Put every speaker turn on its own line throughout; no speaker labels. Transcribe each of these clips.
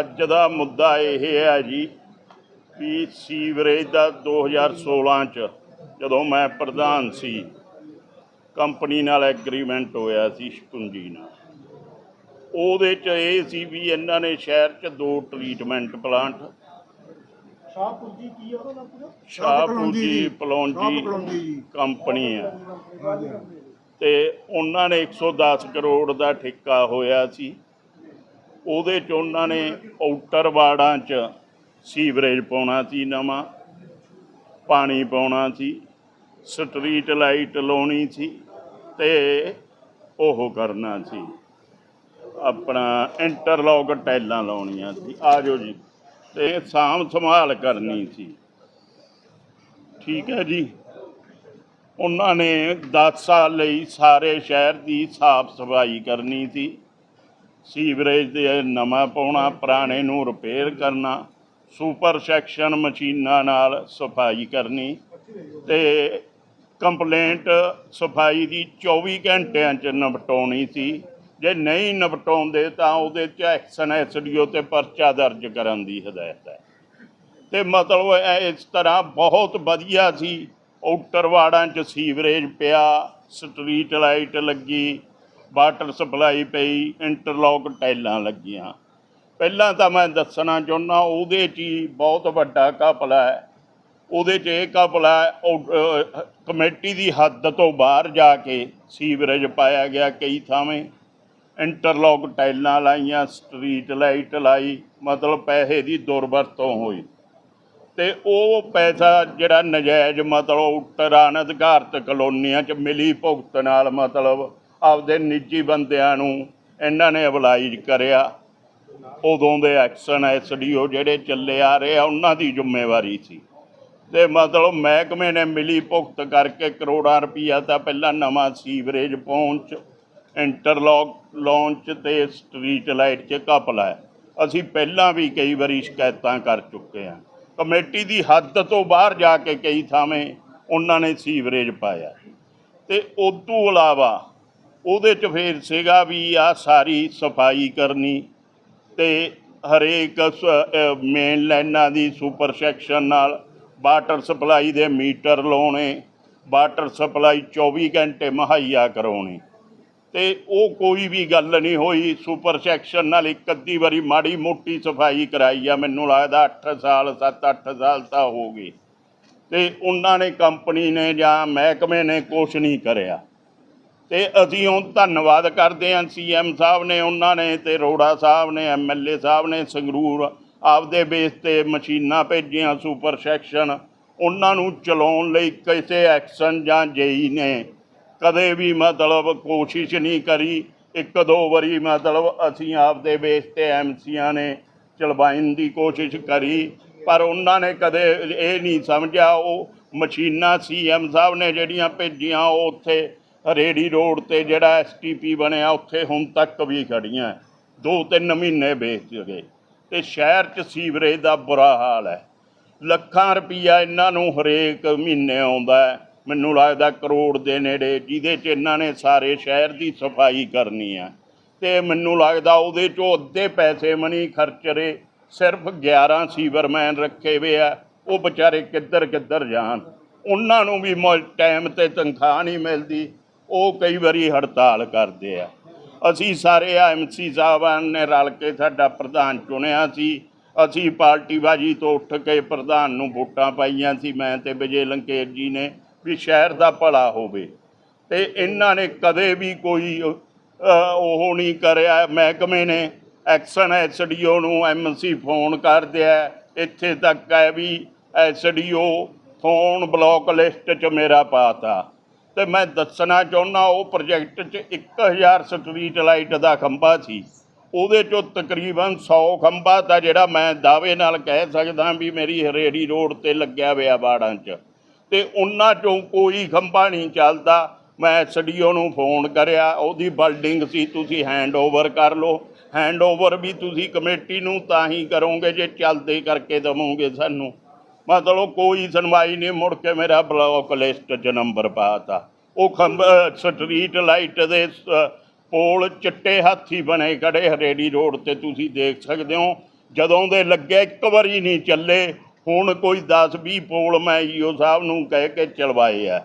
ਅੱਜ ਦਾ ਮੁੱਦਾ ਇਹ ਹੈ ਜੀ ਵੀ ਸੀਵਰੇਜ ਦਾ 2016 ਚ ਜਦੋਂ ਮੈਂ ਪ੍ਰਧਾਨ ਸੀ ਕੰਪਨੀ ਨਾਲ ਐਗਰੀਮੈਂਟ ਹੋਇਆ ਸੀ ਸ਼ਪੁੰਜੀ ਨਾਲ। ਉਹਦੇ ਚ ਇਹ ਸੀ ਵੀ ਇਹਨਾਂ ਨੇ ਸ਼ਹਿਰ ਚ ਦੋ ਟ੍ਰੀਟਮੈਂਟ ਪਲਾਂਟ।
ਸ਼ਾਹਪੁਰਜੀ ਕੀ ਉਹਦਾ ਨਾਮ ਪੂਰਾ?
ਸ਼ਾਹਪੂਜੀ ਪਲੌਂਜੀ ਕੰਪਨੀ ਆ।
ਹਾਂਜੀ।
ਤੇ ਉਹਨਾਂ ਨੇ 110 ਕਰੋੜ ਦਾ ਠੇਕਾ ਹੋਇਆ ਸੀ। ਉਹਦੇ ਚ ਉਹਨਾਂ ਨੇ ਆਊਟਰ ਵਾਰਡਾਂ ਚ ਸੀਵਰੇਜ ਪਾਉਣਾ ਸੀ ਨਵਾਂ, ਪਾਣੀ ਪਾਉਣਾ ਸੀ, ਸਟਰੀਟ ਲਾਈਟ ਲਾਉਣੀ ਸੀ ਤੇ ਉਹ ਕਰਨਾ ਸੀ। ਆਪਣਾ ਇੰਟਰਲੌਕ ਟਾਈਲਾਂ ਲਾਉਣੀਆਂ ਸੀ। ਆਜੋ ਜੀ। ਤੇ ਸਾਂਭ ਸੰਭਾਲ ਕਰਨੀ ਸੀ। ਠੀਕ ਹੈ ਜੀ। ਉਹਨਾਂ ਨੇ 10 ਸਾਲ ਲਈ ਸਾਰੇ ਸ਼ਹਿਰ ਦੀ ਸਾਫ਼ ਸਫ਼ਾਈ ਕਰਨੀ ਸੀ। ਸੀਵਰੇਜ ਦੇ ਨਵਾਂ ਪਾਉਣਾ, ਪੁਰਾਣੇ ਨੂੰ ਰਿਪੇਅਰ ਕਰਨਾ ਸੁਪਰ ਸੈਕਸ਼ਨ ਮਸ਼ੀਨਾਂ ਨਾਲ ਸਫ਼ਾਈ ਕਰਨੀ ਤੇ ਕੰਪਲੇਂਟ ਸਫ਼ਾਈ ਦੀ 24 ਘੰਟਿਆਂ ਚ ਨਿਪਟਾਉਣੀ ਸੀ। ਜੇ ਨਹੀਂ ਨਿਪਟਾਉਂਦੇ ਤਾਂ ਉਹਦੇ ਚ ਐਕਸ਼ਨ ਐਸਡੀਓ ਤੇ ਪਰਚਾ ਦਰਜ ਕਰਨ ਦੀ ਹਦਾਇਤ ਹੈ। ਤੇ ਮਤਲਬ ਇਸ ਤਰ੍ਹਾਂ ਬਹੁਤ ਵਧੀਆ ਸੀ ਆਊਟਰ ਵਾੜਾਂ 'ਚ ਸੀਵਰੇਜ ਪਿਆ ਸਟਰੀਟ ਲਾਈਟ ਲੱਗੀ ਵਾਟਰ ਸਪਲਾਈ ਪਈ ਇੰਟਰਲੌਕ ਟਾਈਲਾਂ ਲੱਗੀਆਂ। ਪਹਿਲਾਂ ਤਾਂ ਮੈਂ ਦੱਸਣਾ ਚਾਹੁੰਦਾ ਉਹਦੇ 'ਚ ਹੀ ਬਹੁਤ ਵੱਡਾ ਘਪਲਾ ਹੈ। ਉਹਦੇ 'ਚ ਇਹ ਘਪਲਾ ਹੈ, ਉਹ, ਕਮੇਟੀ ਦੀ ਹੱਦ ਤੋਂ ਬਾਹਰ ਜਾ ਕੇ ਸੀਵਰੇਜ ਪਾਇਆ ਗਿਆ ਕਈ ਥਾਵੇਂ। ਇੰਟਰਲੌਕ ਟਾਈਲਾਂ ਲਾਈਆਂ ਸਟਰੀਟ ਲਾਈਟ ਲਾਈ ਮਤਲਬ ਪੈਸੇ ਦੀ ਦੁਰਵਰਤੋਂ ਹੋਈ। ਤੇ ਉਹ ਪੈਸਾ ਜਿਹੜਾ ਨਜਾਇਜ਼ ਮਤਲਬ ਉੱਤਰ ਅਧਿਕਾਰਤ ਕਲੋਨੀਆਂ 'ਚ ਮਿਲੀ ਭੁਗਤ ਨਾਲ ਮਤਲਬ ਆਪਦੇ ਨਿੱਜੀ ਬੰਦਿਆਂ ਨੂੰ ਇਹਨਾਂ ਨੇ ਅਪਲਾਈਜ ਕਰਿਆ। ਉਦੋਂ ਦੇ ਐਕਸ਼ਨ ਐਸਡੀਓ ਜਿਹੜੇ ਚੱਲੇ ਆ ਰਹੇ ਆ, ਉਹਨਾਂ ਦੀ ਜ਼ਿੰਮੇਵਾਰੀ ਸੀ। ਤੇ ਮਤਲਬ ਮਹਿਕਮੇ ਨੇ ਮਿਲੀ ਭੁਗਤ ਕਰਕੇ ਕਰੋੜਾਂ ਰੁਪਈਆ ਤਾਂ ਪਹਿਲਾਂ ਨਵਾਂ ਸੀਵਰੇਜ ਪਹੁੰਚ, ਇੰਟਰਲੌਕ ਲਾਂਚ ਤੇ ਸਟਰੀਟ ਲਾਈਟ 'ਚ ਘਪਲਾ ਹੈ ਅਸੀਂ ਪਹਿਲਾਂ ਵੀ ਕਈ ਵਾਰੀ ਸ਼ਿਕਾਇਤਾਂ ਕਰ ਚੁੱਕੇ ਹਾਂ ਕਮੇਟੀ ਦੀ ਹੱਦ ਤੋਂ ਬਾਹਰ ਜਾ ਕੇ ਕਈ ਥਾਵੇਂ ਉਹਨਾਂ ਨੇ ਸੀਵਰੇਜ ਪਾਇਆ। ਤੇ ਤੋਂ ਇਲਾਵਾ ਉਹਦੇ 'ਚ ਫੇਰ ਸੀਗਾ ਵੀ ਆ ਸਾਰੀ ਸਫ਼ਾਈ ਕਰਨੀ ਤੇ ਹਰੇਕ ਮੇਨ ਲਾਈਨਾਂ ਦੀ ਸੁਪਰ ਸੈਕਸ਼ਨ ਨਾਲ ਵਾਟਰ ਸਪਲਾਈ ਦੇ ਮੀਟਰ ਲਾਉਣੇ ਵਾਟਰ ਸਪਲਾਈ 24 ਘੰਟੇ ਮੁਹੱਈਆ ਕਰਾਉਣੀ। ਤੇ ਉਹ ਕੋਈ ਵੀ ਗੱਲ ਨਹੀਂ ਹੋਈ। ਸੁਪਰ ਸੈਕਸ਼ਨ ਨਾਲ ਇੱਕ ਅੱਧੀ ਵਾਰੀ ਮਾੜੀ ਮੋਟੀ ਸਫ਼ਾਈ ਕਰਾਈ ਆ। ਮੈਨੂੰ ਲੱਗਦਾ 8 ਸਾਲ 7-8 ਸਾਲ ਤਾਂ ਹੋ ਗਏ। ਤੇ ਉਹਨਾਂ ਨੇ ਕੰਪਨੀ ਨੇ ਜਾਂ ਮਹਿਕਮੇ ਨੇ ਕੁਛ ਨਹੀਂ ਕਰਿਆ। ਤੇ ਅਸੀਂ ਉਹ ਧੰਨਵਾਦ ਕਰਦੇ ਹਾਂ ਸੀਐਮ ਸਾਹਿਬ ਨੇ, ਉਹਨਾਂ ਨੇ ਤੇ ਰੋੜਾ ਸਾਹਿਬ ਨੇ ਐਮਐਲਏ ਸਾਹਿਬ ਨੇ, ਸੰਗਰੂਰ ਆਪਦੇ ਬੇਸ ਤੇ ਮਸ਼ੀਨਾਂ ਭੇਜੀਆਂ। ਸੁਪਰ ਸੈਕਸ਼ਨ ਉਹਨਾਂ ਨੂੰ ਚਲਾਉਣ ਲਈ ਕਿਸੇ ਐਕਸ਼ਨ ਜਾਂ ਜੇਈ ਨੇ ਕਦੇ ਵੀ ਮਤਲਬ ਕੋਸ਼ਿਸ਼ ਨਹੀਂ ਕਰੀ। ਇੱਕ ਦੋ ਵਾਰੀ ਮਤਲਬ ਅਸੀਂ ਆਪਦੇ ਬੇਸ ਤੇ ਐਮਸੀਆਂ ਨੇ ਚਲਵਾਉਣ ਦੀ ਕੋਸ਼ਿਸ਼ ਕਰੀ, ਪਰ ਉਹਨਾਂ ਨੇ ਕਦੇ ਇਹ ਨਹੀਂ ਸਮਝਿਆ। ਉਹ ਮਸ਼ੀਨਾਂ ਸੀਐਮ ਸਾਹਿਬ ਨੇ ਜਿਹੜੀਆਂ ਭੇਜੀਆਂ, ਉਹ ਉੱਥੇ ਰੇੜੀ ਰੋਡ ਤੇ ਜਿਹੜਾ ਐਸਟੀਪੀ ਬਣਿਆ, ਉੱਥੇ ਹੁਣ ਤੱਕ ਵੀ ਖੜੀਆਂ ਦੋ ਤਿੰਨ ਮਹੀਨੇ ਵੇਚ ਗਏ। ਤੇ ਸ਼ਹਿਰ 'ਚ ਸੀਵਰੇਜ ਦਾ ਬੁਰਾ ਹਾਲ ਹੈ। ਲੱਖਾਂ ਰੁਪਈਆ ਇਹਨਾਂ ਨੂੰ ਹਰੇਕ ਮਹੀਨੇ ਆਉਂਦਾ ਹੈ। ਮੈਨੂੰ ਲੱਗਦਾ ਕਰੋੜ ਦੇ ਨੇੜੇ ਜਿਹਦੇ 'ਚ ਇਹਨਾਂ ਨੇ ਸਾਰੇ ਸ਼ਹਿਰ ਦੀ ਸਫ਼ਾਈ ਕਰਨੀ ਆ। ਤੇ ਮੈਨੂੰ ਲੱਗਦਾ ਉਹਦੇ 'ਚੋਂ ਅੱਧੇ ਪੈਸੇ ਮਨੀ ਖਰਚ ਰਹੇ, ਸਿਰਫ 11 ਸੀਵਰਮੈਨ ਰੱਖੇ ਹੋਏ ਆ, ਉਹ ਵਿਚਾਰੇ ਕਿੱਧਰ ਕਿੱਧਰ ਜਾਣ। ਉਹਨਾਂ ਨੂੰ ਵੀ ਟਾਈਮ ਤੇ ਤਨਖਾਹ ਨਹੀਂ ਮਿਲਦੀ, ਉਹ ਕਈ ਵਾਰੀ ਹੜਤਾਲ ਕਰਦੇ ਆ। ਅਸੀਂ ਸਾਰੇ ਐਮਸੀ ਸਾਹਿਬਾਨ ਨੇ ਰਲ ਕੇ ਸਾਡਾ ਪ੍ਰਧਾਨ ਚੁਣਿਆ ਸੀ। ਅਸੀਂ ਪਾਰਟੀ ਬਾਜੀ ਤੋਂ ਉੱਠ ਕੇ ਪ੍ਰਧਾਨ ਨੂੰ ਵੋਟਾਂ ਪਾਈਆਂ ਸੀ, ਮੈਂ ਤੇ ਵਿਜੇ ਲੰਕੇਸ਼ ਜੀ ਨੇ। ਵੀ ਸ਼ਹਿਰ ਦਾ ਭਲਾ ਹੋਵੇ। ਤੇ ਇਹਨਾਂ ਨੇ ਕਦੇ ਵੀ ਕੋਈ ਉਹ ਨਹੀਂ ਕਰਿਆ। ਮਹਿਕਮੇ ਨੇ ਐਕਸ਼ਨ ਐਸਡੀਓ ਨੂੰ ਐਮਸੀ ਫੋਨ ਕਰ ਦਿਆ। ਇੱਥੇ ਤੱਕ ਹੈ ਵੀ ਐਸਡੀਓ ਫੋਨ ਬਲੌਕ ਲਿਸਟ 'ਚ ਮੇਰਾ ਪਾਤਾ। ਤੇ ਮੈਂ ਦੱਸਣਾ ਚਾਹੁੰਦਾ ਉਹ ਪ੍ਰੋਜੈਕਟ 'ਚ 1000 ਸਟਰੀਟ ਲਾਈਟ ਦਾ ਖੰਭਾ ਸੀ। ਉਹਦੇ 'ਚੋਂ ਤਕਰੀਬਨ 100 ਖੰਭਾ ਤਾਂ ਜਿਹੜਾ ਮੈਂ ਦਾਅਵੇ ਨਾਲ ਕਹਿ ਸਕਦਾ ਵੀ ਮੇਰੀ ਹਰੇੜੀ ਰੋਡ ਤੇ ਲੱਗਿਆ ਹੋਇਆ ਬਾੜਾਂ 'ਚ। ਤੇ ਉਹਨਾਂ 'ਚੋਂ ਕੋਈ ਖੰਭਾ ਨਹੀਂ ਚੱਲਦਾ। ਮੈਂ ਐਸਡੀਓ ਨੂੰ ਫੋਨ ਕਰਿਆ, ਉਹਦੀ ਬਿਲਡਿੰਗ ਸੀ, ਤੁਸੀਂ ਹੈਂਡਓਵਰ ਕਰ ਲਓ। ਹੈਂਡਓਵਰ ਵੀ ਤੁਸੀਂ ਕਮੇਟੀ ਨੂੰ ਤਾਂ ਹੀ ਕਰੋਗੇ ਜੇ ਚੱਲਦੇ ਕਰਕੇ ਦਵੋਗੇ ਸਾਨੂੰ। ਮਤਲਬ ਕੋਈ ਸੁਣਵਾਈ ਨਹੀਂ, ਮੁੜ ਕੇ ਮੇਰਾ ਬਲੌਕ ਲਿਸਟ 'ਚ ਨੰਬਰ ਪਾਤਾ ਉਹ ਖੰਭ ਸਟਰੀਟ ਲਾਈਟ ਦੇ ਸ- ਪੋਲ ਚਿੱਟੇ ਹਾਥੀ ਬਣੇ ਖੜੇ ਹਰੇੜੀ ਰੋਡ ਤੇ, ਤੁਸੀਂ ਦੇਖ ਸਕਦੇ ਹੋ। ਜਦੋਂ ਦੇ ਲੱਗੇ, ਇੱਕ ਵਾਰੀ ਨਹੀਂ ਚੱਲੇ। ਹੁਣ ਕੋਈ 10 20 ਪੋਲ ਮੈਂ ਈਓ ਸਾਹਿਬ ਨੂੰ ਕਹਿ ਕੇ ਚਲਵਾਏ ਆ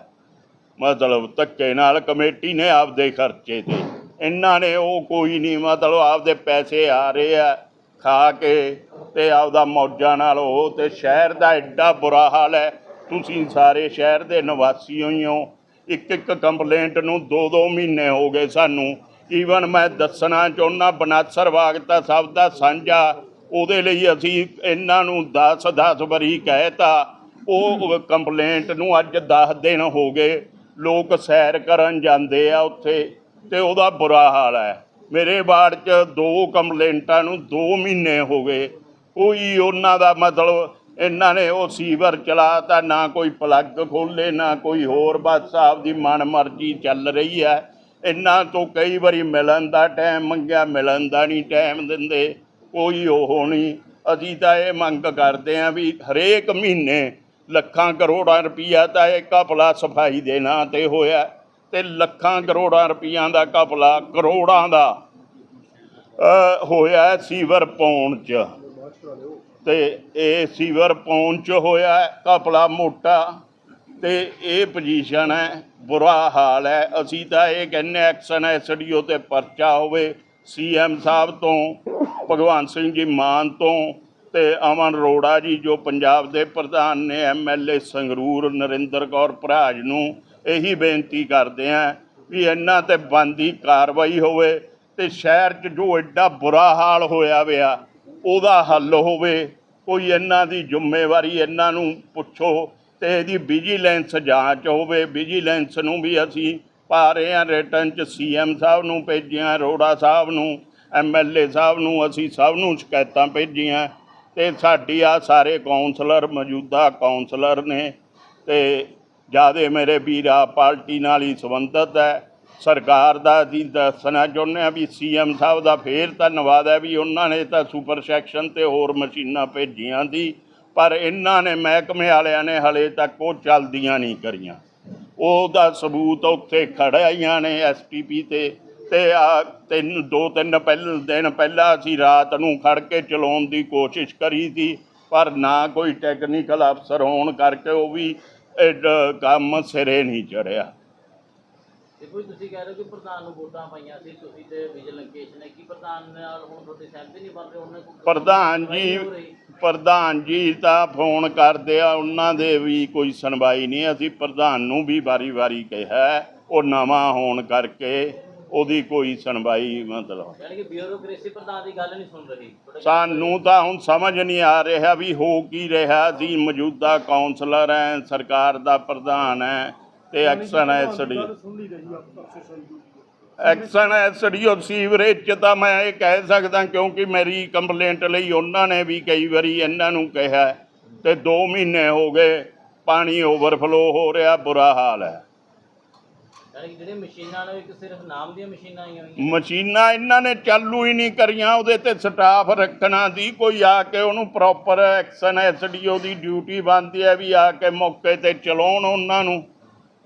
ਮਤਲਬ ਧੱਕੇ ਨਾਲ ਕਮੇਟੀ ਨੇ ਆਪਦੇ ਖਰਚੇ ਤੇ। ਇਹਨਾਂ ਨੇ ਉਹ ਕੋਈ ਨਹੀਂ, ਮਤਲਬ ਆਪਦੇ ਪੈਸੇ ਆ ਰਹੇ ਆ ਖਾ ਕੇ ਤੇ ਆਪਦਾ ਮੌਜਾਂ ਨਾਲ ਉਹ ਤੇ ਸ਼ਹਿਰ ਦਾ ਐਡਾ ਬੁਰਾ ਹਾਲ ਹੈ। ਤੁਸੀਂ ਸਾਰੇ ਸ਼ਹਿਰ ਦੇ ਨਿਵਾਸੀ ਹੋਈ ਹੋ ਇੱਕ ਇੱਕ ਕੰਪਲੇਂਟ ਨੂੰ ਦੋ ਦੋ ਮਹੀਨੇ ਹੋ ਗਏ ਸਾਨੂੰ। ਈਵਨ ਮੈਂ ਦੱਸਣਾ ਚਾਹੁੰਦਾ ਬਨਾਸਰ ਬਾਗ ਤਾਂ ਸਭ ਦਾ ਸਾਂਝਾ ਉਹਦੇ ਲਈ ਅਸੀਂ ਇਹਨਾਂ ਨੂੰ 10 10 ਵਾਰੀ ਕਹਿਤਾ। ਉਹ ਕੰਪਲੇਂਟ ਨੂੰ ਅੱਜ 10 ਦਿਨ ਹੋ ਗਏ। ਲੋਕ ਸੈਰ ਕਰਨ ਜਾਂਦੇ ਆ ਉੱਥੇ ਤੇ ਉਹਦਾ ਬੁਰਾ ਹਾਲ ਹੈ। ਮੇਰੇ ਵਾਰਡ 'ਚ ਦੋ ਕੰਪਲੇਂਟਾਂ ਨੂੰ 2 ਮਹੀਨੇ ਹੋ ਗਏ। ਕੋਈ ਉਹਨਾਂ ਦਾ ਮਤਲਬ ਇਹਨਾਂ ਨੇ ਉਹ ਸੀਵਰ ਚਲਾਤਾ, ਨਾ ਕੋਈ ਪਲੱਗ ਖੋਲੇ ਨਾ ਕੋਈ ਹੋਰ। ਬਸ ਆਪਦੀ ਮਨ ਮਰਜ਼ੀ ਚੱਲ ਰਹੀ ਹੈ। ਇਹਨਾਂ ਤੋਂ ਕਈ ਵਾਰੀ ਮਿਲਣ ਦਾ ਟਾਈਮ ਮੰਗਿਆ, ਮਿਲਣ ਦਾ ਨਹੀਂ ਟਾਈਮ ਦਿੰਦੇ। ਕੋਈ ਉਹ ਨਹੀਂ। ਅਸੀਂ ਤਾਂ ਇਹ ਮੰਗ ਕਰਦੇ ਆਂ ਵੀ ਹਰੇਕ ਮਹੀਨੇ ਲੱਖਾਂ ਕਰੋੜਾਂ ਰੁਪਈਆ ਤਾਂ ਇਹ ਘਪਲਾ ਸਫ਼ਾਈ ਦੇ ਨਾਂ ਤੇ ਹੋਇਆ ਤੇ ਲੱਖਾਂ ਕਰੋੜਾਂ ਰੁਪਈਆਂ ਦਾ ਘਪਲਾ ਕਰੋੜਾਂ ਦਾ ਹੋਇਆ ਸੀਵਰ ਪਾਉਣ 'ਚ। ਤੇ ਇਹ ਸੀਵਰ ਪਾਉਣ 'ਚ ਹੋਇਆ ਘਪਲਾ ਮੋਟਾ। ਤੇ ਇਹ ਪੋਜੀਸ਼ਨ ਹੈ, ਬੁਰਾ ਹਾਲ ਹੈ। ਅਸੀਂ ਤਾਂ ਇਹ ਕਹਿੰਦੇ ਐਕਸ਼ਨ ਐਸਡੀਓ ਤੇ ਪਰਚਾ ਹੋਵੇ ਸੀਐਮ ਸਾਹਿਬ ਤੋਂ, ਭਗਵਾਨ ਸਿੰਘ ਜੀ ਮਾਨ ਤੋਂ ਤੇ ਅਮਨ ਅਰੋੜਾ ਜੀ ਜੋ ਪੰਜਾਬ ਦੇ ਪ੍ਰਧਾਨ ਨੇ ਐਮਐਲਏ ਸੰਗਰੂਰ ਨਰਿੰਦਰ ਕੌਰ ਭਰਾਜ ਨੂੰ ਇਹੀ ਬੇਨਤੀ ਕਰਦੇ ਆਂ ਵੀ ਇਹਨਾਂ ਤੇ ਬੰਦੀ ਕਾਰਵਾਈ ਹੋਵੇ ਤੇ ਸ਼ਹਿਰ 'ਚ ਜੋ ਐਡਾ ਬੁਰਾ ਹਾਲ ਹੋਇਆ ਵਿਆ, ਉਹਦਾ ਹੱਲ ਹੋਵੇ। ਕੋਈ ਇਹਨਾਂ ਦੀ ਜ਼ਿੰਮੇਵਾਰੀ ਇਹਨਾਂ ਨੂੰ ਪੁੱਛੋ ਤੇ ਇਹਦੀ ਵਿਜੀਲੈਂਸ ਜਾਂਚ ਹੋਵੇ। ਵਿਜੀਲੈਂਸ ਨੂੰ ਵੀ ਅਸੀਂ ਪਾ ਰਹੇ ਹਾਂ ਰਿਟਰਨ ਚ ਸੀਐਮ ਸਾਹਿਬ ਨੂੰ ਭੇਜੀਆਂ, ਅਰੋੜਾ ਸਾਹਿਬ ਨੂੰ ਐਮਐਲਏ ਸਾਹਿਬ ਨੂੰ, ਅਸੀਂ ਸਭ ਨੂੰ ਸ਼ਿਕਾਇਤਾਂ ਭੇਜੀਆਂ। ਤੇ ਸਾਡੀ ਆ ਸਾਰੇ ਕਾਉਂਸਲਰ ਮੌਜੂਦਾ ਕਾਉਂਸਲਰ ਨੇ, ਤੇ ਜਿਆਦੇ ਮੇਰੇ ਵੀਰ ਆ, ਪਾਰਟੀ ਨਾਲ ਹੀ ਸੰਬੰਧਿਤ ਹੈ। ਸਰਕਾਰ ਦਾ ਅਸੀਂ ਦੱਸਣਾ ਚਾਹੁੰਦੇ ਹਾਂ ਵੀ ਸੀਐਮ ਸਾਹਿਬ ਦਾ ਫੇਰ ਧੰਨਵਾਦ ਹੈ ਵੀ ਉਹਨਾਂ ਨੇ ਤਾਂ ਸੁਪਰ ਸੈਕਸ਼ਨ ਤੇ ਹੋਰ ਮਸ਼ੀਨਾਂ ਭੇਜੀਆਂ ਦੀ ਪਰ ਇਹਨਾਂ ਨੇ ਮਹਿਕਮੇ ਵਾਲਿਆਂ ਨੇ ਹਲੇ ਤੱਕ ਉਹ ਚੱਲਦੀਆਂ ਨਹੀਂ ਕਰੀਆਂ। ਉਹਦਾ ਸਬੂਤ ਉੱਥੇ ਖੜਾਈਆਂ ਨੇ ਐਸਟੀਪੀ ਤੇ। ਤੇ ਆ ਤਿੰਨ, ਦੋ ਤਿੰਨ ਪਹਿਲ, ਦਿਨ ਪਹਿਲਾਂ ਅਸੀਂ ਰਾਤ ਨੂੰ ਖੜ ਕੇ ਚਲਾਉਣ ਦੀ ਕੋਸ਼ਿਸ਼ ਕਰੀ ਸੀ, ਪਰ ਨਾ ਕੋਈ ਟੈਕਨੀਕਲ ਅਫਸਰ ਹੋਣ ਕਰਕੇ ਉਹ ਵੀ ਕੰਮ ਸਿਰੇ ਨਹੀਂ ਚੜਿਆ
ਦੇਖੋ ਜੀ, ਤੁਸੀਂ ਕਹਿ ਰਹੇ ਹੋ ਕਿ ਪ੍ਰਧਾਨ ਨੂੰ ਵੋਟਾਂ ਪਾਈਆਂ ਸੀ ਤੁਸੀਂ ਤੇ ਵਿਜੀਲੈਂਸ ਨੇ ਕੀ ਪ੍ਰਧਾਨ ਨਾਲ ਹੁਣ ਤੁਹਾਡੀ ਸਹਿਮਤੀ ਨਹੀਂ ਬਣ ਰਹੀ ਉਹਨੇ ਕੋਈ
ਪ੍ਰਧਾਨ ਜੀ। ਪ੍ਰਧਾਨ ਜੀ ਤਾਂ ਫੋਨ ਕਰਦੇ ਆ ਉਹਨਾਂ ਦੇ ਵੀ ਕੋਈ ਸੁਣਵਾਈ ਨਹੀਂ ਅਸੀਂ ਪ੍ਰਧਾਨ ਨੂੰ ਵੀ ਵਾਰੀ-ਵਾਰੀ ਕਿਹਾ ਉਹ ਨਵਾਂ ਹੋਣ ਕਰਕੇ ਉਹਦੀ ਕੋਈ ਸੁਣਵਾਈ ਮਤਲਬ
ਯਾਨੀ ਕਿ ਬਿਊਰੋਕ੍ਰੇਸੀ ਪ੍ਰਧਾਨ ਦੀ ਗੱਲ ਨਹੀਂ ਸੁਣ ਰਹੀ ਤੁਹਾਡੇ
ਸਾਨੂੰ ਤਾਂ ਹੁਣ ਸਮਝ ਨਹੀਂ ਆ ਰਿਹਾ ਵੀ ਹੋ ਕੀ ਰਿਹਾ ਅਸੀਂ ਮੌਜੂਦਾ ਕਾਉਂਸਲਰ ਹੈ ਸਰਕਾਰ ਦਾ ਪ੍ਰਧਾਨ ਹੈ ਤੇ ਐਕਸ਼ਨ ਐਸਡੀ
ਦੀ
ਐਕਸ਼ਨ ਐਸਡੀਓ ਸੀਵਰੇਜ ਚ ਤਾਂ ਮੈਂ ਇਹ ਕਹਿ ਸਕਦਾ ਕਿਉਂਕਿ ਮੇਰੀ ਕੰਪਲੇਂਟ ਲਈ ਉਹਨਾਂ ਨੇ ਵੀ ਕਈ ਵਾਰੀ ਇਹਨਾਂ ਨੂੰ ਕਿਹਾ ਤੇ 2 ਮਹੀਨੇ ਹੋ ਗਏ ਪਾਣੀ ਓਵਰਫਲੋ ਹੋ ਰਿਹਾ ਬੁਰਾ ਹਾਲ ਹੈ।
ਮਸ਼ੀਨਾਂ ਨੇ ਉਹ ਇੱਕ ਸਿਰਫ ਨਾਮ ਦੀਆਂ ਮਸ਼ੀਨਾਂ ਆਈਆਂ ਹੋਈਆਂ।
ਮਸ਼ੀਨਾਂ ਇਹਨਾਂ ਨੇ ਚਾਲੂ ਹੀ ਨਹੀਂ ਕਰੀਆਂ ਉਹਦੇ ਤੇ ਸਟਾਫ ਰੱਖਣਾ ਸੀ ਕੋਈ ਆ ਕੇ ਉਹਨੂੰ ਪ੍ਰੋਪਰ ਐਕਸ਼ਨ ਐਸਡੀਓ ਦੀ ਡਿਊਟੀ ਬਣਦੀ ਹੈ ਵੀ ਆ ਕੇ ਮੌਕੇ ਤੇ ਚਲਾਉਣ ਉਹਨਾਂ ਨੂੰ।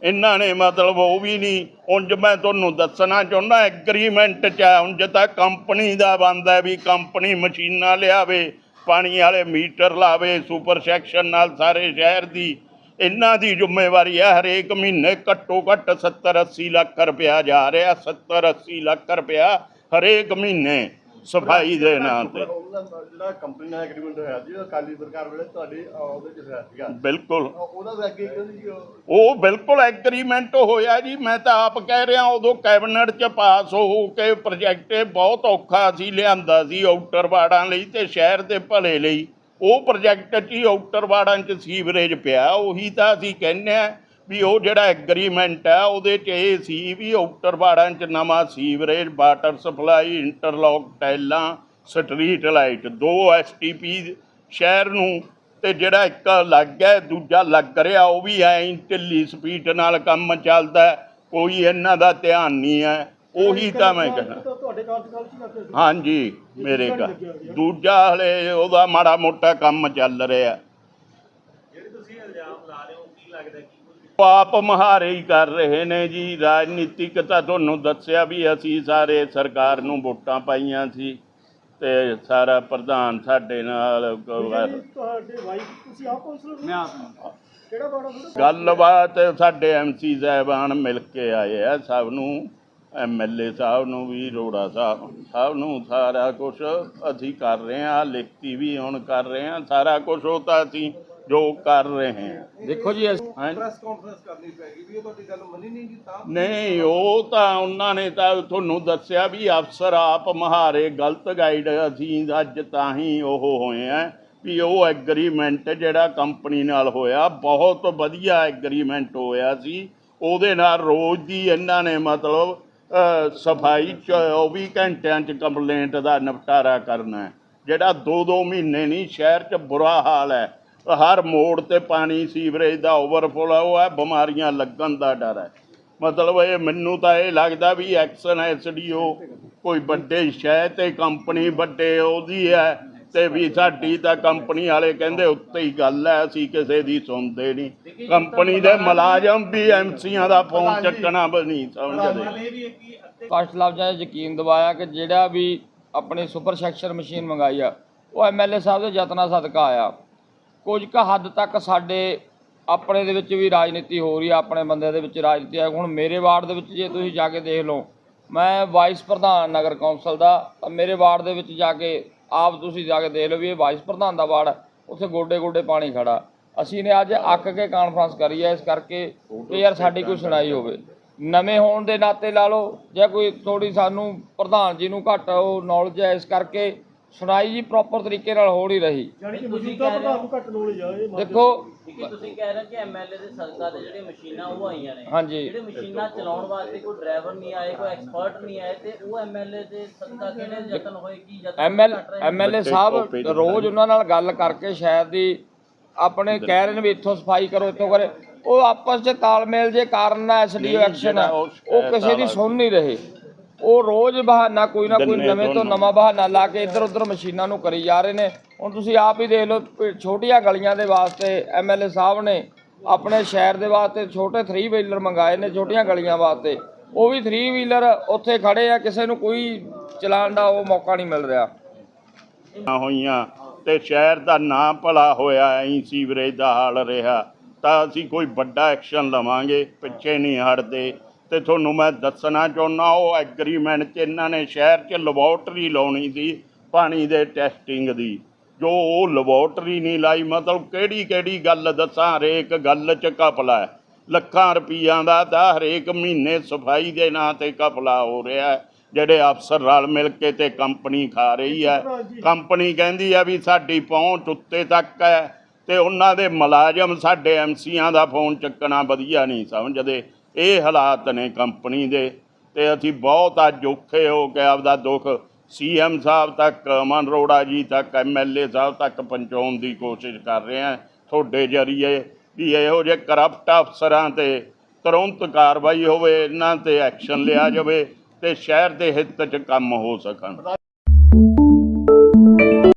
ਇਹਨਾਂ ਨੇ ਮਤਲਬ ਉਹ ਵੀ ਨਹੀਂ। ਉਂਝ ਮੈਂ ਤੁਹਾਨੂੰ ਦੱਸਣਾ ਚਾਹੁੰਦਾ ਐਗਰੀਮੈਂਟ ਚ ਹੈ। ਉਂਝ ਤਾਂ ਕੰਪਨੀ ਦਾ ਬਣਦਾ ਵੀ ਕੰਪਨੀ ਮਸ਼ੀਨਾਂ ਲਿਆਵੇ, ਪਾਣੀ ਵਾਲੇ ਮੀਟਰ ਲਾਵੇ ਸੁਪਰ ਸੈਕਸ਼ਨ ਨਾਲ ਸਾਰੇ ਸ਼ਹਿਰ ਦੀ। ਇਹਨਾਂ ਦੀ ਜ਼ਿੰਮੇਵਾਰੀ ਹੈ ਹਰੇਕ ਮਹੀਨੇ ਘੱਟੋ ਘੱਟ 70 80 ਲੱਖ ਰੁਪਇਆ ਜਾ ਰਿਹਾ 70 80 ਲੱਖ ਰੁਪਇਆ ਹਰੇਕ ਮਹੀਨੇ। ਸਫ਼ਾਈ ਦੇ ਨਾਂ ਤੇ।
ਉਹਦਾ ਜਿਹੜਾ ਕੰਪਨੀ ਨਾਲ ਐਗਰੀਮੈਂਟ ਹੋਇਆ ਸੀ ਉਹ ਅਕਾਲੀ ਸਰਕਾਰ ਵੇਲੇ ਤੁਹਾਡੇ ਅਹ, ਉਹਦੇ ਚ ਹੋਇਆ ਸੀਗਾ।
ਬਿਲਕੁਲ।
ਉਹ- ਉਹਦਾ ਅੱਗੇ
ਬਿਲਕੁਲ ਐਗਰੀਮੈਂਟ ਹੋਇਆ ਜੀ ਮੈਂ ਤਾਂ ਆਪ ਕਹਿ ਰਿਹਾ ਉਦੋਂ ਕੈਬਨਿਟ 'ਚ ਪਾਸ ਹੋ ਕੇ ਪ੍ਰੋਜੈਕਟ ਬਹੁਤ ਔਖਾ ਸੀ ਲਿਆਂਦਾ ਸੀ ਆਊਟਰ ਵਾਰਡਾਂ ਲਈ ਤੇ ਸ਼ਹਿਰ ਦੇ ਭਲੇ ਲਈ। ਉਹ ਪ੍ਰੋਜੈਕਟ 'ਚ ਹੀ ਆਊਟਰ ਵਾਰਡਾਂ 'ਚ ਸੀਵਰੇਜ ਪਿਆ ਉਹੀ ਤਾਂ ਅਸੀਂ ਕਹਿੰਦੇ ਆ ਵੀ ਉਹ ਜਿਹੜਾ ਐਗਰੀਮੈਂਟ ਹੈ ਉਹਦੇ 'ਚ ਇਹ ਸੀ ਵੀ ਆਊਟਰ ਵਾਰਡਾਂ 'ਚ ਨਵਾਂ ਸੀਵਰੇਜ ਵਾਟਰ ਸਪਲਾਈ ਇੰਟਰਲੌਕ ਟਾਈਲਾਂ ਸਟਰੀਟ ਲਾਈਟ ਦੋ ਐਸਟੀਪੀ ਸ਼ਹਿਰ ਨੂੰ ਤੇ ਜਿਹੜਾ ਇੱਕ ਲੱਗ ਗਿਆ ਦੂਜਾ ਲੱਗ ਰਿਹਾ ਉਹ ਵੀ ਐ ਢਿੱਲੀ ਸਪੀਡ ਨਾਲ ਕੰਮ ਚੱਲਦਾ ਹੈ। ਕੋਈ ਇਹਨਾਂ ਦਾ ਧਿਆਨ ਨਹੀਂ ਹੈ। ਉਹੀ ਤਾਂ ਮੈਂ ਕਹਿੰਦਾ ਹਾਂਜੀ ਮੇਰੇ ਘਰ। ਦੂਜਾ ਹਲੇ ਉਹਦਾ ਮਾੜਾ ਮੋਟਾ ਕੰਮ ਚੱਲ ਰਿਹਾ। ਆਪ ਮਹਾਰੇ ਹੀ ਕਰ ਰਹੇ ਨੇ ਜੀ। ਰਾਜਨੀਤਿਕ ਤਾਂ ਤੁਹਾਨੂੰ ਦੱਸਿਆ ਵੀ ਅਸੀਂ ਸਾਰੇ ਸਰਕਾਰ ਨੂੰ ਵੋਟਾਂ ਪਾਈਆਂ ਸੀ ਤੇ ਸਾਰਾ ਪ੍ਰਧਾਨ ਸਾਡੇ ਨਾਲ
ਤੁਹਾਡੇ ਵਾਈਫ ਤੁਸੀਂ ਆਪ ਕਾਉਂਸਲਰ ਮੈਂ ਆਪ ਕਿਹੜਾ ਬਾੜਾ ਤੁਹਾਡਾ?
ਗੱਲਬਾਤ ਸਾਡੇ ਐਮਸੀ ਸਾਹਿਬਾਨ ਮਿਲ ਕੇ ਆਏ ਆ ਸਭ ਨੂੰ ਐਮਐਲਏ ਸਾਹਿਬ ਨੂੰ ਵੀ ਰੋੜਾ ਸਾਹਿਬ ਸਭ ਨੂੰ ਸਾਰਾ ਕੁਝ ਅਸੀਂ ਕਰ ਰਹੇ ਹਾਂ ਲਿਖਤੀ ਵੀ ਹੁਣ ਕਰ ਰਹੇ ਹਾਂ ਸਾਰਾ ਕੁਝ ਉਹ ਤਾਂ ਅਸੀਂ ਜੋ ਕਰ ਰਹੇ ਹਾਂ
ਦੇਖੋ ਜੀ
ਪ੍ਰੈਸ ਕਾਨਫਰੰਸ ਕਰਨੀ ਪੈਗੀ ਵੀ ਇਹ ਤੁਹਾਡੀ ਗੱਲ ਮੰਨੀ ਨਹੀਂ ਜੀ ਤਾਂ
ਨਹੀਂ ਉਹ ਤਾਂ ਉਹਨਾਂ ਨੇ ਤਾਂ ਤੁਹਾਨੂੰ ਦੱਸਿਆ ਵੀ ਅਫਸਰ ਆਪ ਮਹਾਰੇ ਗਲਤ ਗਾਈਡ ਅਸੀਂ ਅੱਜ ਤਾਂ ਹੀ ਉਹ ਹੋਏ ਆ ਵੀ ਉਹ ਐਗਰੀਮੈਂਟ ਜਿਹੜਾ ਕੰਪਨੀ ਨਾਲ ਹੋਇਆ ਬਹੁਤ ਵਧੀਆ ਐਗਰੀਮੈਂਟ ਹੋਇਆ ਸੀ। ਉਹਦੇ ਨਾਲ ਰੋਜ਼ ਦੀ ਇਹਨਾਂ ਨੇ ਮਤਲਬ ਸਫ਼ਾਈ 24 ਘੰਟਿਆਂ 'ਚ ਕੰਪਲੇਂਟ ਦਾ ਨਿਪਟਾਰਾ ਕਰਨਾ ਜਿਹੜਾ 2-2 ਮਹੀਨੇ ਨਹੀਂ ਸ਼ਹਿਰ 'ਚ ਬੁਰਾ ਹਾਲ ਹੈ। ਹਰ ਮੋੜ ਤੇ ਪਾਣੀ ਸੀਵਰੇਜ ਦਾ ਓਵਰਫਲੋ ਹੈ ਬਿਮਾਰੀਆਂ ਲੱਗਣ ਦਾ ਡਰ ਹੈ। ਮਤਲਬ ਇਹ ਮੈਨੂੰ ਤਾਂ ਇਹ ਲੱਗਦਾ ਵੀ ਐਕਸ਼ਨ ਐਸਡੀਓ ਕੋਈ ਵੱਡੇ ਸ਼ਹਿਰ ਤੇ ਕੰਪਨੀ ਵੱਡੇ ਉਹਦੀ ਹੈ ਤੇ ਵੀ ਸਾਡੀ ਤਾਂ ਕੰਪਨੀ ਵਾਲੇ ਕਹਿੰਦੇ ਉੱਤੇ ਹੀ ਗੱਲ ਹੈ ਅਸੀਂ ਕਿਸੇ ਦੀ ਸੁਣਦੇ ਨਹੀਂ। ਕੰਪਨੀ ਦੇ ਮੁਲਾਜ਼ਮ ਵੀ ਐਮਸੀਆਂ ਦਾ ਫੋਨ ਚੱਕਣਾ ਵੀ ਨਹੀਂ ਸਮਝਦੇ।
ਫਸਟ ਲਫ਼ਜ਼ਾਂ ਯਕੀਨ ਦਿਵਾਇਆ ਕਿ ਜਿਹੜਾ ਵੀ ਆਪਣੀ ਸੁਪਰ ਸੈਕਸ਼ਨ ਮਸ਼ੀਨ ਮੰਗਾਈ ਆ ਉਹ ਐਮਐਲਏ ਸਾਹਿਬ ਦੇ ਯਤਨਾਂ ਸਦਕਾ ਆਇਆ। ਕੁਝ ਕੁ ਹੱਦ ਤੱਕ ਸਾਡੇ ਆਪਣੇ ਦੇ ਵਿੱਚ ਵੀ ਰਾਜਨੀਤੀ ਹੋ ਰਹੀ ਹੈ ਆਪਣੇ ਬੰਦੇ ਦੇ ਵਿੱਚ ਰਾਜਨੀਤੀ ਆ। ਹੁਣ ਮੇਰੇ ਵਾਰਡ ਦੇ ਵਿੱਚ ਜੇ ਤੁਸੀਂ ਜਾ ਕੇ ਦੇਖ ਲਓ ਮੈਂ ਵਾਈਸ ਪ੍ਰਧਾਨ ਨਗਰ ਕੌਂਸਲ ਦਾ ਤਾਂ ਮੇਰੇ ਵਾਰਡ ਦੇ ਵਿੱਚ ਜਾ ਕੇ ਆਪ ਤੁਸੀਂ ਜਾ ਕੇ ਦੇਖ ਲਓ ਵੀ ਇਹ ਵਾਈਸ ਪ੍ਰਧਾਨ ਦਾ ਵਾਰਡ ਆ, ਉੱਥੇ ਗੋਡੇ ਗੋਡੇ ਪਾਣੀ ਖੜਾ। ਅਸੀਂ ਨੇ ਅੱਜ ਅੱਕ ਕੇ ਕਾਨਫਰੰਸ ਕਰੀ ਹੈ ਇਸ ਕਰਕੇ ਕਿ ਯਾਰ ਸਾਡੀ ਕੋਈ ਸੁਣਾਈ ਹੋਵੇ। ਨਵੇਂ ਹੋਣ ਦੇ ਨਾਤੇ ਲਾ ਲਓ ਜਾਂ ਕੋਈ ਥੋੜੀ ਸਾਨੂੰ ਪ੍ਰਧਾਨ ਜੀ ਨੂੰ ਘੱਟ ਉਹ ਨੌਲੇਜ ਹੈ ਇਸ ਕਰਕੇ ਸੁਣਾਈ ਜੀ ਪ੍ਰੋਪਰ ਤਰੀਕੇ ਨਾਲ ਹੋ ਨਹੀਂ ਰਹੀ।
ਯਾਨੀ ਕਿ
ਤੁਸੀਂ
ਮੌਜੂਦਾ
ਕਹਿ ਰਹੇ
ਪ੍ਰਧਾਨ
ਹੋ
ਨੂੰ ਘੱਟ ਨੌਲੇਜ ਆ ਇਹ
ਦੇਖੋ
ਕਿ ਤੁਸੀਂ ਕਹਿ ਰਹੇ ਹੋ ਕਿ ਐਮਐਲਏ ਦੇ ਸਦਕਾ ਤੇ ਜਿਹੜੀਆਂ ਮਸ਼ੀਨਾਂ ਉਹ ਆਈਆਂ ਨੇ।
ਹਾਂਜੀ।
ਜਿਹੜੇ ਮਸ਼ੀਨਾਂ ਚਲਾਉਣ ਵਾਸਤੇ ਕੋਈ ਡਰਾਈਵਰ ਨਹੀਂ ਆਏ ਕੋਈ ਐਕਸਪਰਟ ਨਹੀਂ ਆਏ ਤੇ ਉਹ ਐਮਐਲਏ ਦੇ ਸਦਕਾ ਕਿਹੜੇ ਯਤਨ ਹੋਏ ਕੀ ਯਤਨ
ਐਮਐਲ
ਘੱਟ ਰਹੇ ਨੇ?
ਐਮਐਲਏ
ਬੱਚੇ
ਸਾਹਿਬ
ਕੋਪੇ ਚ
ਰੋਜ਼ ਉਹਨਾਂ ਨਾਲ ਗੱਲ ਕਰਕੇ ਸ਼ਹਿਰ ਦੀ ਆਪਣੇ ਕਹਿ ਰਹੇ ਨੇ ਵੀ ਇੱਥੋਂ ਸਫ਼ਾਈ ਕਰੋ ਇੱਥੋਂ ਕਰੇ। ਉਹ ਆਪਸ 'ਚ ਤਾਲਮੇਲ ਜੇ ਕਾਰਨ ਐਸਡੀਓ ਐਕਸ਼ਨ
ਉਹ
ਕਿਸੇ ਦੀ ਸੁਣ ਨਹੀਂ ਰਹੇ। ਉਹ ਰੋਜ਼ ਬਹਾਨਾ ਕੋਈ ਨਾ ਕੋਈ ਨਵੇਂ ਤੋਂ ਨਵਾਂ ਬਹਾਨਾ ਲਾ ਕੇ ਇੱਧਰ ਉੱਧਰ ਮਸ਼ੀਨਾਂ ਨੂੰ ਕਰੀ ਜਾ ਰਹੇ ਨੇ। ਹੁਣ ਤੁਸੀਂ ਆਪ ਹੀ ਦੇਖ ਲਓ ਛੋਟੀਆਂ ਗਲੀਆਂ ਦੇ ਵਾਸਤੇ ਐਮਐਲਏ ਸਾਹਿਬ ਨੇ ਆਪਣੇ ਸ਼ਹਿਰ ਦੇ ਵਾਸਤੇ ਛੋਟੇ 3 ਵੀਲਰ ਮੰਗਾਏ ਨੇ ਛੋਟੀਆਂ ਗਲੀਆਂ ਵਾਸਤੇ। ਉਹ ਵੀ 3 ਵੀਲਰ ਉੱਥੇ ਖੜੇ ਆ ਕਿਸੇ ਨੂੰ ਕੋਈ ਚਲਾਉਣ ਦਾ ਉਹ ਮੌਕਾ ਨਹੀਂ ਮਿਲ ਰਿਹਾ।
ਹੋਈਆਂ ਤੇ ਸ਼ਹਿਰ ਦਾ ਨਾਂ ਭਲਾ ਹੋਇਆ ਐਂ ਸੀਵਰੇਜ ਦਾ ਹਾਲ ਰਿਹਾ। ਤਾਂ ਅਸੀਂ ਕੋਈ ਵੱਡਾ ਐਕਸ਼ਨ ਲਵਾਂਗੇ ਪਿੱਛੇ ਨਹੀਂ ਹਟਦੇ। ਤੇ ਤੁਹਾਨੂੰ ਮੈਂ ਦੱਸਣਾ ਚਾਹੁੰਦਾ ਉਹ ਐਗਰੀਮੈਂਟ 'ਚ ਇਹਨਾਂ ਨੇ ਸ਼ਹਿਰ 'ਚ ਲੈਬੋਰਟਰੀ ਲਾਉਣੀ ਸੀ, ਪਾਣੀ ਦੇ ਟੈਸਟਿੰਗ ਦੀ। ਜੋ ਉਹ ਲੈਬੋਰਟਰੀ ਨਹੀਂ ਲਾਈ, ਮਤਲਬ ਕਿਹੜੀ ਕਿਹੜੀ ਗੱਲ ਦੱਸਾਂ, ਹਰੇਕ ਗੱਲ 'ਚ ਕਪਲਾ ਹੈ। ਲੱਖਾਂ ਰੁਪਈਆਂ ਦਾ ਤਾਂ ਹਰੇਕ ਮਹੀਨੇ ਸਫ਼ਾਈ ਦੇ ਨਾਂ ਤੇ ਕਪਲਾ ਹੋ ਰਿਹਾ ਹੈ। ਜਿਹੜੇ ਅਫਸਰ ਰਲ ਮਿਲ ਕੇ ਤੇ ਕੰਪਨੀ ਖਾ ਰਹੀ ਹੈ। ਕੰਪਨੀ ਕਹਿੰਦੀ ਹੈ ਵੀ ਸਾਡੀ ਪਹੁੰਚ ਉੱਤੇ ਤੱਕ ਹੈ ਤੇ ਉਹਨਾਂ ਦੇ ਮੁਲਾਜ਼ਮ ਸਾਡੇ ਐਮਸੀਆਂ ਦਾ ਫੋਨ ਚੱਕਣਾ ਵਧੀਆ ਨਹੀਂ ਸਮਝਦੇ। ਇਹ ਹਾਲਾਤ ਨੇ ਕੰਪਨੀ ਦੇ ਤੇ ਅਸੀਂ ਬਹੁਤ ਅੱਜ ਔਖੇ ਹੋ ਕੇ ਆਪਦਾ ਦੁੱਖ ਸੀਐਮ ਸਾਹਿਬ ਤੱਕ, ਅਮਨ ਅਰੋੜਾ ਜੀ ਤੱਕ ਐਮਐਲਏ ਸਾਹਿਬ ਤੱਕ ਪਹੁੰਚਾਉਣ ਦੀ ਕੋਸ਼ਿਸ਼ ਕਰ ਰਹੇ ਹਾਂ। ਤੁਹਾਡੇ ਜਰੀਏ ਵੀ ਇਹੋ ਜਿਹੇ ਕਰਪਟ ਅਫਸਰਾਂ ਤੇ ਤੁਰੰਤ ਕਾਰਵਾਈ ਹੋਵੇ, ਇਹਨਾਂ ਤੇ ਐਕਸ਼ਨ ਲਿਆ ਜਾਵੇ ਤੇ ਸ਼ਹਿਰ ਦੇ ਹਿੱਤ 'ਚ ਕੰਮ ਹੋ ਸਕਣ।